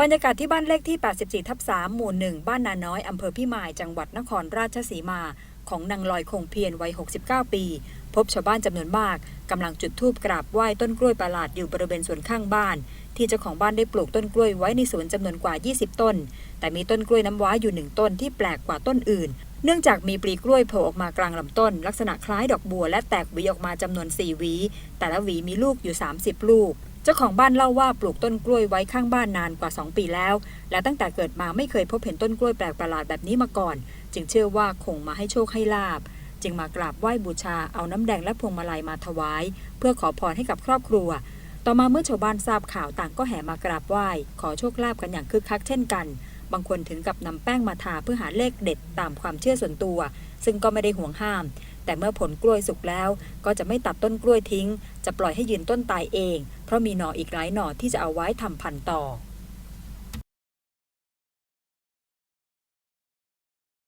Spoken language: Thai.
บรรยากาศที่บ้านเลขที่ 84 ทับ 3 หมู่ 1 บ้านนาน้อย อำเภอพิมาย จังหวัดนครราชสีมา ของนางลอยคงเพียรวัย 69 ปี พบชาวบ้านจำนวนมากกำลังจุดธูปกราบไหว้ต้นกล้วยประหลาดอยู่บริเวณสวนข้างบ้าน ที่เจ้าของบ้านได้ปลูกต้นกล้วยไว้ในสวนจำนวนกว่า 20 ต้น แต่มีต้นกล้วยน้ำว้าอยู่หนึ่งต้นที่แปลกกว่าต้นอื่น เนื่องจากมีปลีกล้วยโผล่ออกมากลางลำต้น ลักษณะคล้ายดอกบัวและแตกหวีออกมาจำนวน4หวีแต่ละหวีมีลูกอยู่ 30 ลูก จ้าของบ้านเล่าว่าปลูกต้นกล้วยไว้ข้างบ้านนานกว่า 2 ปีแล้ว และตั้งแต่เกิดมาไม่เคยพบเห็นต้นกล้วยแปลกประหลาดแบบนี้มาก่อน จึงเชื่อว่าคงมาให้โชคให้ลาบ จึงมากราบไหว้บูชาเอาน้ำแดงและพวงมาลัยมาถวาย เพื่อขอพรให้กับครอบครัว ต่อมาเมื่อชาวบ้านทราบข่าวต่างก็แห่มากราบไหว้ ขอโชคลาภกันอย่างคึกคักเช่นกัน บางคนถึงกับนำแป้งมาทาเพื่อหาเลขเด็ดตามความเชื่อส่วนตัว ซึ่งก็ไม่ได้ห่วงห้าม แต่เมื่อผลกล้วยสุกแล้ว ก็จะไม่ตัดต้นกล้วยทิ้ง จะปล่อยให้ยืนต้นตายเอง เพราะมีหน่ออีกหลายหน่อที่จะเอาไว้ทำพันธุ์ต่อ